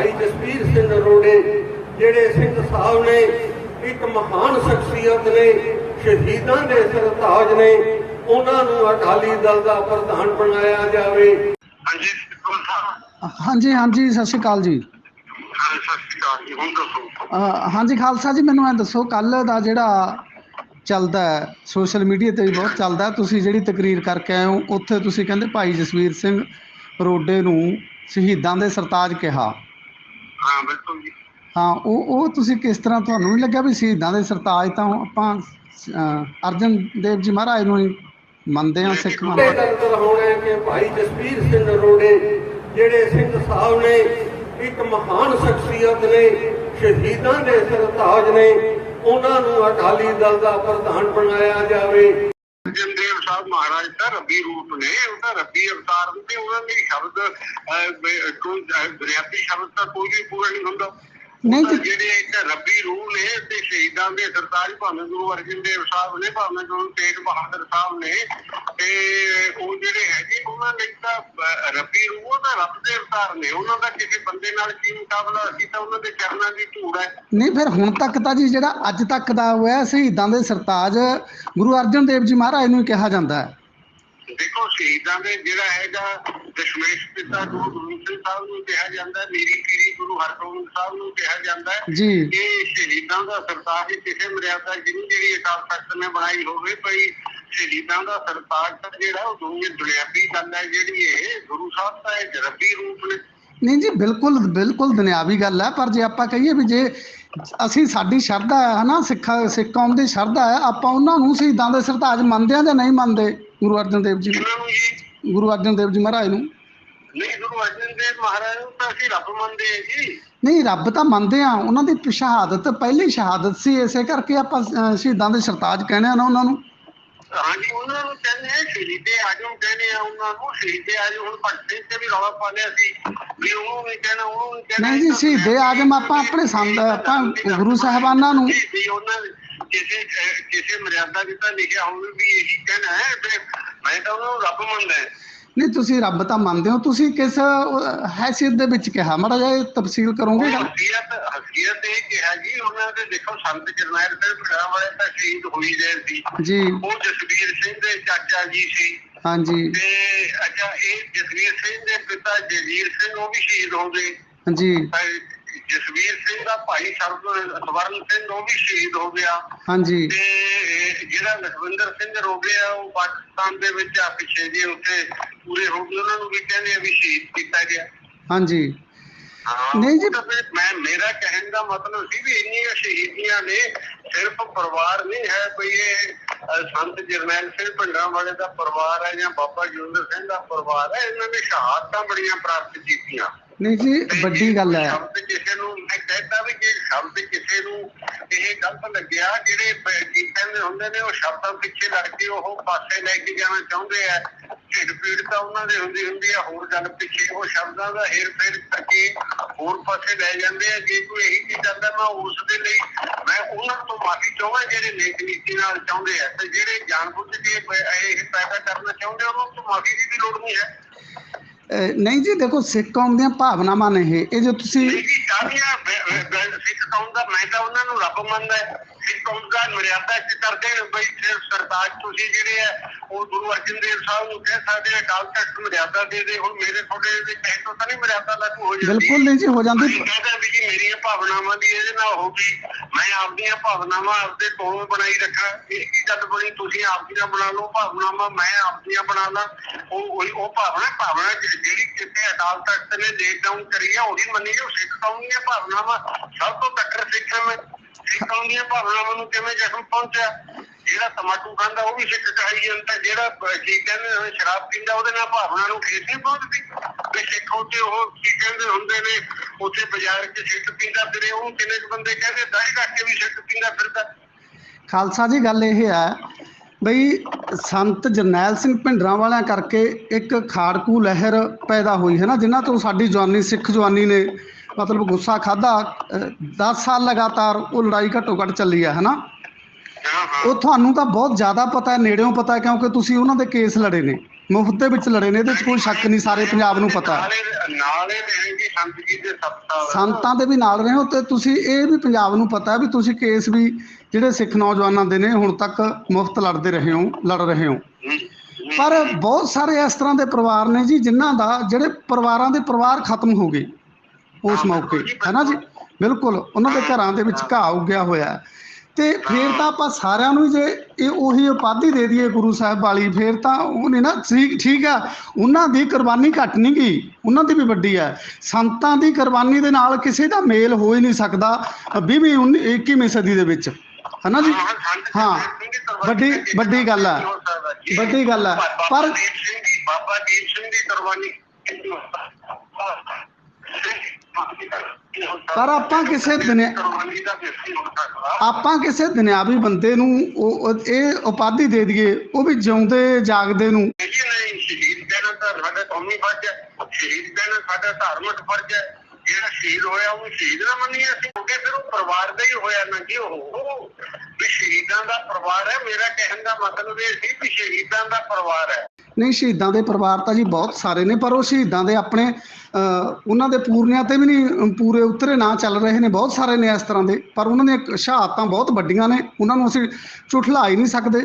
ਭਾਈ ਜਸਵੀਰ ਸਿੰਘ ਅਰੋੜੇ ਜਿਹੜੇ ਸਿੰਘ ਸਾਹਿਬ ਨੇ ਇੱਕ ਮਹਾਨ ਸ਼ਖਸੀਅਤ ਨੇ ਸ਼ਹੀਦਾਂ ਦੇ ਸਰਤਾਜ ਨੇ ਉਹਨਾਂ ਨੂੰ ਅਕਾਲੀ ਦਲ ਦਾ ਪ੍ਰਧਾਨ ਬਣਾਇਆ ਜਾਵੇ। ਹਾਂਜੀ ਹਾਂਜੀ ਹਾਂਜੀ ਸਤਿ ਸ਼੍ਰੀ ਅਕਾਲ ਜੀ। ਹਾਂਜੀ ਖਾਲਸਾ ਜੀ ਮੈਨੂੰ ਇਹ ਦੱਸੋ ਕੱਲ ਦਾ ਜਿਹੜਾ ਚੱਲਦਾ ਹੈ ਸੋਸ਼ਲ ਮੀਡੀਆ ਤੇ ਵੀ ਬਹੁਤ ਚੱਲਦਾ ਹੈ, ਤੁਸੀਂ ਜਿਹੜੀ ਤਕਰੀਰ ਕਰਕੇ ਆਏ ਹੋ ਉੱਥੇ ਤੁਸੀਂ ਕਹਿੰਦੇ ਭਾਈ ਜਸਵੀਰ ਸਿੰਘ ਰੋਡੇ ਨੂੰ ਸ਼ਹੀਦਾਂ ਦੇ ਸਰਤਾਜ ਕਿਹਾ। ਹਾਂ ਬਿਲਕੁਲ ਜੀ। ਹਾਂ ਉਹ ਉਹ ਤੁਸੀਂ ਕਿਸ ਤਰ੍ਹਾਂ ਤੁਹਾਨੂੰ ਨਹੀਂ ਲੱਗਿਆ ਵੀ ਸ਼ਹੀਦਾਂ ਦੇ ਸਰਤਾਜ ਤਾਂ ਆਪਾਂ ਅਰਜਨ ਦੇਵ ਜੀ ਮਹਾਰਾਜ ਨੂੰ ਹੀ ਮੰਨਦੇ ਹਾਂ ਸਿੱਖ ਮੰਨਦੇ ਗੱਲ ਕਰਾਉਣਾ ਹੈ ਕਿ ਭਾਈ ਜਸਵੀਰ ਸਿੰਘ ਅਰੋੜੇ ਜਿਹੜੇ ਸਿੰਘ ਸਾਹਿਬ ਨੇ ਇੱਕ ਮਹਾਨ ਸ਼ਖਸੀਅਤ ਨੇ ਸ਼ਹੀਦਾਂ ਦੇ ਸਰਤਾਜ ਨੇ ਉਹਨਾਂ ਨੂੰ ਅਕਾਲੀ ਦਲ ਦਾ ਪ੍ਰਧਾਨ ਬਣਾਇਆ ਜਾਵੇ। ਮਹਾਰਾਜ ਦਾ ਰੱਬੀ ਰੂਪ ਨੇ ਉਹਦਾ ਰੱਬੀ ਅਵਤਾਰ ਨੇ ਉਹਨਾਂ ਦੇ ਸ਼ਬਦ ਅਹ, ਬ- ਕੋਈ ਦਰਿਆਤੀ ਸ਼ਬਦ ਤਾਂ ਕੋਈ ਵੀ ਪੂਰਾ ਨਹੀਂ ਹੁੰਦਾ। ਨਹੀਂ ਤਾਂ ਜਿਹੜੇ ਇੱਕ ਰੱਬੀ ਰੂਹ ਨੇ ਤੇ ਸ਼ਹੀਦਾਂ ਦੇ ਸਰਤਾਜ ਭਾਵੇਂ ਗੁਰੂ ਅਰਜਨ ਦੇਵ ਸਾਹਿਬ ਨੇ ਭਾਵੇਂ ਗੁਰੂ ਤੇਗ ਬਹਾਦਰ ਸਾਹਿਬ ਨੇ ਤੇ ਉਹ ਜਿਹੜੇ ਹੈਗੇ ਉਹਨਾਂ ਨੇ ਤਾਂ ਰੱਬੀ ਰੂਹ ਦਾ ਰੱਬ ਦੇ ਅਵਤਾਰ ਨੇ। ਉਹਨਾਂ ਦਾ ਕਿਸੇ ਬੰਦੇ ਨਾਲ ਕੀ ਮੁਕਾਬਲਾ ਅਸੀਂ ਤਾਂ ਉਹਨਾਂ ਦੇ ਚਰਨਾਂ ਦੀ ਧੂੜ ਹੈ। ਨਹੀਂ ਫਿਰ ਹੁਣ ਤੱਕ ਤਾਂ ਜੀ ਜਿਹੜਾ ਅੱਜ ਤੱਕ ਦਾ ਹੋਇਆ ਸ਼ਹੀਦਾਂ ਦੇ ਸਰਤਾਜ ਗੁਰੂ ਅਰਜਨ ਦੇਵ ਜੀ ਮਹਾਰਾਜ ਨੂੰ ਕਿਹਾ ਜਾਂਦਾ ਹੈ। ਦੇਖੋ ਸ਼ਹੀਦਾਂ ਦੇ ਜਿਹੜਾ ਹੈਗਾ ਦਸ਼ਮੇਸ਼ ਪਿਤਾ ਗੁਰੂ ਗੋਬਿੰਦ ਸਿੰਘ ਸਾਹਿਬ ਨੂੰ ਕਿਹਾ ਜਾਂਦਾ ਮੇਰੀ ਪੀਰੀ ਗੁਰੂ ਹਰਗੋਬਿੰਦ ਸਾਹਿਬ ਨੂੰ ਕਿਹਾ ਜਾਂਦਾ ਜੀ। ਇਹ ਸ਼ਹੀਦਾਂ ਦਾ ਸਰਤਾਜ ਕਿਸੇ ਮਰਿਆਦਾ ਜਿਹਨੂੰ ਜਿਹੜੀ ਅਕਾਲ ਤਖਤ ਨੇ ਬਣਾਈ ਹੋਵੇ ਭਈ ਸ਼ਹੀਦਾਂ ਦਾ ਸਰਤਾਜ ਜਿਹੜਾ ਉਹ ਦੁਨੀਆ ਦੁਨਿਆਵੀ ਗੱਲ ਹੈ ਜਿਹੜੀ ਇਹ ਗੁਰੂ ਸਾਹਿਬ ਦਾ ਇਹ ਰੱਬੀ ਰੂਪ ਨੇ। ਨਹੀਂ ਜੀ ਬਿਲਕੁਲ ਬਿਲਕੁਲ ਦੁਨਿਆਵੀ ਗੱਲ ਹੈ ਪਰ ਜੇ ਆਪਾਂ ਕਹੀਏ ਵੀ ਜੇ ਅਸੀਂ ਸਾਡੀ ਸ਼ਰਧਾ ਹੈ ਹਨਾ ਸਿੱਖਾ ਸਿੱਖ ਕੌਮ ਦੀ ਸ਼ਰਧਾ ਹੈ ਆਪਾਂ ਉਹਨਾਂ ਨੂੰ ਸ਼ਹੀਦਾਂ ਦੇ ਸਰਤਾਜ ਮੰਨਦੇ ਆ ਜਾਂ ਨਹੀਂ ਮੰਨਦੇ? ਗੁਰੂ ਅਰਜਨ ਦੇਵ ਜੀ ਨੂੰ ਇਹਨਾਂ ਨੂੰ ਜੀ? ਗੁਰੂ ਅਰਜਨ ਦੇਵ ਜੀ ਮਹਾਰਾਜ ਨੂੰ। ਨਹੀਂ ਗੁਰੂ ਅਰਜਨ ਦੇਵ ਮਹਾਰਾਜ ਨੂੰ ਤਾਂ ਅਸੀਂ ਰੱਬ ਮੰਨਦੇ ਹਾਂ ਜੀ। ਨਹੀਂ ਰੱਬ ਤਾਂ ਮੰਨਦੇ ਆ ਉਹਨਾਂ ਦੀ ਸ਼ਹਾਦਤ ਪਹਿਲੀ ਸ਼ਹਾਦਤ ਸੀ ਇਸੇ ਕਰਕੇ ਆਪਾਂ ਸ਼ਹੀਦਾਂ ਦੇ ਸਰਤਾਜ ਕਹਿੰਦੇ ਆ ਨਾ ਉਹਨਾਂ ਨੂੰ। ਹਾਂਜੀ ਉਹਨਾਂ ਨੂੰ ਕਹਿੰਦੇ ਆ ਸ਼ਹੀਦੇ ਆਜਮ ਕਹਿੰਦੇ ਆ ਉਹਨਾਂ ਨੂੰ ਸ਼ਹੀਦੇ ਆਜਮ ਹੁਣ ਭਗਤ ਸਿੰਘ ਤੇ ਵੀ ਰੌਲਾ ਪਾ ਲਿਆ ਸੀ। ਵੀ ਉਹਨੂੰ ਨਹੀਂ ਕਹਿਣਾ ਉਹਨੂੰ ਨਹੀਂ ਕਹਿਣਾ ਨਹੀਂ ਜੀ ਸ਼ਹੀਦੇ ਆਜਮ ਆਪਾਂ ਆਪਣੇ ਸੰਤ ਆਪਾਂ ਗੁਰੂ ਸਾਹਿਬਾਨਾਂ ਨੂੰ ਉਹਨਾਂ ਨੇ ਕਿਸੇ ਕਿਸੇ ਮਰਿਆਦਾ ਵਿੱਚ ਤਾਂ ਲਿਖਿਆ ਹੋਵੇ ਵੀ ਇਹੀ ਕਹਿਣਾ ਹੈ ਤੇ ਮੈਂ ਤਾਂ ਉਹਨਾਂ ਰੱਬ ਮੰਨਦਾ। ਨਹੀਂ ਤੁਸੀਂ ਰੱਬ ਤਾਂ ਮੰਨਦੇ ਹੋ ਤੁਸੀਂ ਕਿਸ ਹੈਸੀਅਤ ਦੇ ਵਿੱਚ ਕਿਹਾ? ਮਾੜਾ ਇਹ ਤਫਸੀਲ ਕਰੋਗੇ? ਹਸੀਅਤ ਹਸੀਅਤ ਇਹ ਕਿਹਾ ਜੀ ਉਹਨਾਂ ਦੇ ਦੇਖੋ ਸੰਤ ਜਰਨੈਲ ਸਿੰਘ ਭਰਾ ਵਾਲੇ ਤਾਂ ਸ਼ਹੀਦ ਹੋਈ ਗਏ ਸੀ। ਜੀ। ਉਹ ਜਸਵੀਰ ਸਿੰਘ ਦੇ ਚਾਚਾ ਜੀ ਸੀ। ਹਾਂਜੀ। ਤੇ ਅੱਛਾ ਇਹ ਜਸਵੀਰ ਸਿੰਘ ਦੇ ਪਿਤਾ ਜਗੀਰ ਸਿੰਘ ਉਹ ਵੀ ਸ਼ਹੀਦ ਹੋ ਗਏ। ਹਾਂਜੀ। ਜਸਵੀਰ ਸਿੰਘ ਦਾ ਭਾਈ ਸਰਵ ਸਵਰਨ ਸਿੰਘ ਉਹ ਵੀ ਸ਼ਹੀਦ ਹੋ ਗਿਆ। ਹਾਂਜੀ। ਤੇ ਜਿਹੜਾ ਲਖਵਿੰਦਰ ਸਿੰਘ ਰੋਗੇ ਆ ਉਹ ਪਾਕਿਸਤਾਨ ਦੇ ਵਿੱਚ ਆ ਪਿੱਛੇ ਜੇ ਉੱਥੇ ਪੂਰੇ ਹੋ ਗਏ। ਉਹਨਾਂ ਨੂੰ ਵੀ ਕਹਿੰਦੇ ਆ ਵੀ ਸ਼ਹੀਦ ਕੀਤਾ ਗਿਆ। ਹਾਂਜੀ। ਨਹੀਂ ਜੀ। ਮੈਂ ਮੇਰਾ ਕਹਿਣ ਦਾ ਮਤਲਬ ਸੀ ਵੀ ਇੰਨੀਆਂ ਸ਼ਹੀਦੀਆਂ ਨੇ ਸਿਰਫ ਪਰਿਵਾਰ ਨਹੀਂ ਹੈ ਵੀ ਇਹ ਸੰਤ ਜਰਨੈਲ ਸਿੰਘ ਭਿੰਡਰਾਂ ਵਾਲੇ ਦਾ ਪਰਿਵਾਰ ਹੈ ਜਾਂ ਬਾਬਾ ਜੋਗਿੰਦਰ ਸਿੰਘ ਦਾ ਪਰਿਵਾਰ ਹੈ। ਇਹਨਾਂ ਨੇ ਸ਼ਹਾਦਤਾਂ ਬੜੀਆਂ ਪ੍ਰਾਪਤ ਕੀਤੀਆਂ। ਨਹੀਂ ਜੀ ਵੱਡੀ ਗੱਲ ਹੈ। ਸ਼ਬਦ ਕਿਸੇ ਨੂੰ ਮੈਂ ਕਹਿੰਦਾ ਵੀ ਜੇ ਸ਼ਬਦ ਕਿਸੇ ਨੂੰ ਇਹ ਗਲਤ ਲੱਗਿਆ ਜਿਹੜੇ ਗੀਤਾਂ ਦੇ ਹੁੰਦੇ ਨੇ ਉਹ ਸ਼ਬਦਾਂ ਪਿੱਛੇ ਲੜ ਕੇ ਉਹ ਪਾਸੇ ਲੈ ਕੇ ਜਾਣਾ ਚਾਹੁੰਦੇ ਆ। ਢਿੱਡ ਪੀੜ ਤਾਂ ਉਹਨਾਂ ਦੇ ਹੁੰਦੀ ਹੁੰਦੀ ਆ ਹੋਰ ਗੱਲ ਪਿੱਛੇ ਉਹ ਸ਼ਬਦਾਂ ਦਾ ਹੇਰ ਫੇਰ ਕਰਕੇ ਹੋਰ ਪਾਸੇ ਲੈ ਜਾਂਦੇ ਆ। ਜੇ ਕੋਈ ਇਹੀ ਚੀਜ਼ ਕਰਦਾ ਮੈਂ ਉਸ ਦੇ ਲਈ ਮੈਂ ਉਹਨਾਂ ਤੋਂ ਮਾਫੀ ਚਾਹਾਂ ਜਿਹੜੇ ਨੇਕ ਨੀਤੀ ਨਾਲ ਚਾਹੁੰਦੇ ਆ। ਤੇ ਜਿਹੜੇ ਜਾਣਬੁੱਝ ਕੇ ਇਹ ਪੈਦਾ ਕਰਨਾ ਚਾਹੁੰਦੇ ਉਹਨਾਂ ਤੋਂ ਮਾਫੀ ਦੀ ਵੀ ਲੋੜ ਨਹੀਂ ਹੈ। ਨਹੀਂ ਜੀ ਦੇਖੋ ਸਿੱਖ ਕੌਮ ਦੀਆਂ ਭਾਵਨਾਵਾਂ ਨੇ ਇਹ। ਇਹ ਜੋ ਤੁਸੀਂ ਨਹੀਂ ਜੀ ਬ- ਸਿੱਖ ਕੌਮ ਦਾ ਮੈਂ ਤਾਂ ਉਹਨਾਂ ਨੂੰ ਰੱਬ ਮੰਨਦਾ ਹੈ। ਸਿੱਖ ਕੌਮ ਦਾ ਮਰਿਆਦਾ ਚ ਕਰਦੇ ਨੇ ਬਈ ਸਰਤਾਜ ਤੁਸੀਂ ਜਿਹੜੇ ਆ ਉਹ ਗੁਰੂ ਅਰਜਨ ਦੇਵ ਸਾਹਿਬ ਨੂੰ ਕਹਿ ਸਕਦੇ ਆ ਅਕਾਲ ਤਖਤ ਮਰਿਆਦਾ ਦੇ ਦੇ। ਹੁਣ ਮੇਰੇ ਤੁਹਾਡੇ ਦੇ ਕਹਿ ਤੋਂ ਤਾਂ ਨਹੀਂ ਮਰਿਆਦਾ ਲਾਗੂ ਹੋ ਜਾਂਦੀ। ਬਿਲਕੁਲ ਨਹੀਂ ਜੀ ਹੋ ਜਾਂਦੀ। ਮੇਰੀਆਂ ਭਾਵਨਾਵਾਂ ਦੀ ਇਹਦੇ ਨਾਲ ਹੋ ਮੈਂ ਆਪਦੀਆਂ ਭਾਵਨਾਵਾਂ ਆਪਦੇ ਕੋਲ ਬਣਾਈ ਰੱਖਾਂ। ਇਹ ਕੀ ਗੱਲ ਬਣੀ? ਤੁਸੀਂ ਆਪਦੀਆਂ ਬਣਾ ਲਓ ਭਾਵਨਾਵਾਂ, ਮੈਂ ਆਪਦੀਆਂ ਬਣਾ ਲਾਂ। ਉਹ, ਉਹੀ- ਉਹ ਭਾਵਨਾ ਭਾਵਨਾ ਜਿਹੜੀ ਕਿਸੇ ਅਕਾਲ ਤਖਤ ਨੇ ਲੇਟ ਡਾਊਨ ਕਰੀ ਆ ਉਹੀ ਮੰਨੀ ਜੋ ਸਿੱਖ ਕੌਮ ਦੀਆਂ ਭਾਵਨਾਵਾਂ। ਸਭ ਤੋਂ ਕੱਟਰ ਸਿੱਖ ਮੈਂ। ਸਿੱਖ ਕੌਮ ਦੀਆਂ ਭਾਵਨਾਵਾਂ ਨੂੰ ਕਿਵੇਂ ਜ਼ਖਮ ਪਹੁੰਚਿਆ? ਜਿਹੜਾ ਤਮਾਕੂ ਖਾਂਦਾ, ਉਹ ਵੀ ਸਿੱਖ ਕਹਾਈ ਜਾਂਦਾ। ਜਿਹੜਾ ਕੀ ਕਹਿੰਦੇ ਸ਼ਰਾਬ ਪੀਂਦਾ, ਉਹਦੇ ਨਾਲ ਭਾਵਨਾ ਨੂੰ ਠੇਸ ਨਹੀਂ ਪਹੁੰਚਦੀ। ਸਿੱਖ ਉੱਤੇ ਉਹ ਕੀ ਕਹਿੰਦੇ ਹੁੰਦੇ ਨੇ ਉੱਥੇ ਬਾਜ਼ਾਰ 'ਚ ਸਿੱਖ ਪੀਂਦਾ ਫਿਰੇ ਉਹਨੂੰ ਕਿੰਨੇ ਕੁ ਬੰਦੇ ਕਹਿੰਦੇ ਦਾੜੀ ਰੱਖ ਕੇ ਵੀ ਸਿੱਖ ਪੀਂਦਾ ਫਿਰਦਾ। ਖਾਲਸਾ ਜੀ ਗੱਲ ਇਹ ਹੈ ਬਈ ਸੰਤ ਜਰਨੈਲ ਸਿੰਘ ਭਿੰਡਰਾਂ ਵਾਲਿਆਂ ਕਰਕੇ ਇੱਕ ਖਾੜਕੂ ਲਹਿਰ ਪੈਦਾ ਹੋਈ ਹੈ ਨਾ ਜਿਨ੍ਹਾਂ ਤੋਂ ਸਾਡੀ ਜਵਾਨੀ ਸਿੱਖ ਜਵਾਨੀ ਨੇ ਮਤਲਬ ਗੁੱਸਾ ਖਾਦਾ 10 ਸਾਲ ਲਗਾਤਾਰ ਉਹ ਲੜਾਈ ਘੱਟੋ ਘੱਟ ਚੱਲੀ ਹੈ ਹਨਾ ਉਹ ਤੁਹਾਨੂੰ ਤਾਂ ਬਹੁਤ ਜ਼ਿਆਦਾ ਪਤਾ ਹੈ ਨੇੜਿਓਂ ਪਤਾ ਹੈ ਕਿਉਂਕਿ ਤੁਸੀਂ ਉਹਨਾਂ ਦੇ ਕੇਸ ਲੜੇ ਨੇ। ਮੁਫਤ ਦੇ ਵਿੱਚ ਲੜੇ ਨੇ ਇਹਦੇ 'ਚ ਕੋਈ ਸ਼ੱਕ ਨਹੀਂ ਸਾਰੇ ਪੰਜਾਬ ਨੂੰ ਪਤਾ। ਹੈ ਨਾਲੇ ਨਾਲੇ ਰਹਿਣਗੇ ਸੰਤ ਜੀ ਦੇ ਸੱਤ ਸਾਲ। ਸੰਤਾਂ ਦੇ ਵੀ ਨਾਲ ਰਹੇ ਹੋ ਤੇ ਤੁਸੀਂ ਇਹ ਵੀ ਪੰਜਾਬ ਨੂੰ ਪਤਾ ਹੈ ਵੀ ਤੁਸੀਂ ਕੇਸ ਵੀ ਜਿਹੜੇ ਸਿੱਖ ਨੌਜਵਾਨਾਂ ਦੇ ਨੇ ਹੁਣ ਤੱਕ ਮੁਫਤ ਲੜਦੇ ਰਹੇ ਹੋ ਲੜ ਰਹੇ ਹੋ। ਪਰ ਬਹੁਤ ਸਾਰੇ ਇਸ ਤਰ੍ਹਾਂ ਦੇ ਪਰਿਵਾਰ ਨੇ ਜੀ ਜਿਨ੍ਹਾਂ ਦਾ ਜਿਹੜੇ ਪਰਿਵਾਰਾਂ ਦੇ ਪਰਿਵਾਰ ਖਤਮ ਹੋ ਗਏ ਉਸ ਮੌਕੇ ਹੈ ਨਾ ਜੀ? ਬਿਲਕੁਲ ਉਹਨਾਂ ਦੇ ਘਰਾਂ ਦੇ ਵਿੱਚ ਘਾਹ ਉੱਗਿਆ ਹੋਇਆ। ਹੈ। ਤੇ ਫਿਰ ਤਾਂ ਆਪਾਂ ਸਾਰਿਆਂ ਨੂੰ ਜੇ ਇਹ ਉਹੀ ਉਪਾਧੀ ਦੇ ਦਈਏ ਗੁਰੂ ਸਾਹਿਬ ਵਾਲੀ ਫਿਰ ਤਾਂ ਉਹ ਨਹੀਂ ਨਾ ਠੀਕ ਠੀਕ ਆ ਉਹਨਾਂ ਦੀ ਕੁਰਬਾਨੀ ਘੱਟ ਨਹੀਂ ਗਈ ਉਹਨਾਂ ਦੀ ਵੀ ਵੱਡੀ ਹੈ ਸੰਤਾਂ ਦੀ ਕੁਰਬਾਨੀ ਦੇ ਨਾਲ ਕਿਸੇ ਦਾ ਮੇਲ ਹੋ ਹੀ ਨਹੀਂ ਸਕਦਾ 20ਵੀਂ 21ਵੀਂ ਸਦੀ ਦੇ ਵਿੱਚ। ਹੈ ਨਾ ਜੀ ਹਾਂ, ਵੱਡੀ ਵੱਡੀ ਗੱਲ ਜੀ। ਵੱਡੀ ਗੱਲ ਬਾਬਾ ਪਰ ਬਾਬਾ ਦੀਪ ਸਿੰਘ ਦੀ ਕੁਰਬਾਨੀ? ਪਰ ਆਪਾਂ ਕਿਸੇ ਦਿਨੇ ਆਪਾਂ ਕਿਸੇ ਦੁਨਿਆਵੀ ਬੰਦੇ ਨੂੰ ਉਹ ਇਹ ਉਪਾਧੀ ਦੇ ਦਈਏ, ਉਹ ਵੀ ਜਿਉਂਦੇ ਜਾਗਦੇ ਨੂੰ। ਸ਼ਹੀਦ ਕਹਿਣਾ ਤਾਂ ਸਾਡਾ ਕੌਮੀ ਫਰਜ਼ ਹੈ। ਸ਼ਹੀਦ ਕਹਿਣਾ ਸਾਡਾ ਧਾਰਮਿਕ ਫਰਜ਼ ਹੈ। ਜਿਹੜਾ ਸ਼ਹੀਦ ਹੋਇਆ, ਉਹ ਸ਼ਹੀਦ ਨਾ ਮੰਨੀਏ ਅਸੀਂ। ਕਿਉਂਕਿ ਫਿਰ ਉਹ ਪਰਿਵਾਰ ਦਾ ਹੀ ਹੋਇਆ ਨਾ ਕਿ ਉਹ। ਵੀ ਸ਼ਹੀਦਾਂ ਦਾ ਪਰਿਵਾਰ ਹੈ, ਮੇਰਾ ਕਹਿਣ ਦਾ ਮਤਲਬ ਇਹ ਸੀ ਕਿ ਸ਼ਹੀਦਾਂ ਦਾ ਪਰਿਵਾਰ ਹੈ। ਨਹੀਂ ਸ਼ਹੀਦਾਂ ਦੇ ਪਰਿਵਾਰ ਤਾਂ ਜੀ ਬਹੁਤ ਸਾਰੇ ਨੇ ਪਰ ਉਹ ਸ਼ਹੀਦਾਂ ਦੇ ਆਪਣੇ ਅਹ, ਉਹਨਾਂ ਦੇ ਪੂਰਨਿਆਂ ਤੇ ਵੀ ਨਹੀਂ ਪੂਰੇ ਉਤਰੇ ਨਾਂ ਚੱਲ ਰਹੇ ਨੇ ਬਹੁਤ ਸਾਰੇ ਨੇ ਇਸ ਤਰ੍ਹਾਂ ਦੇ ਪਰ ਉਹਨਾਂ ਦੀਆਂ ਸ਼ਹਾਦਤਾਂ ਬਹੁਤ ਵੱਡੀਆਂ ਨੇ ਉਹਨਾਂ ਨੂੰ ਅਸੀਂ ਝੁਠਲਾ ਹੀ ਨਹੀਂ ਸਕਦੇ।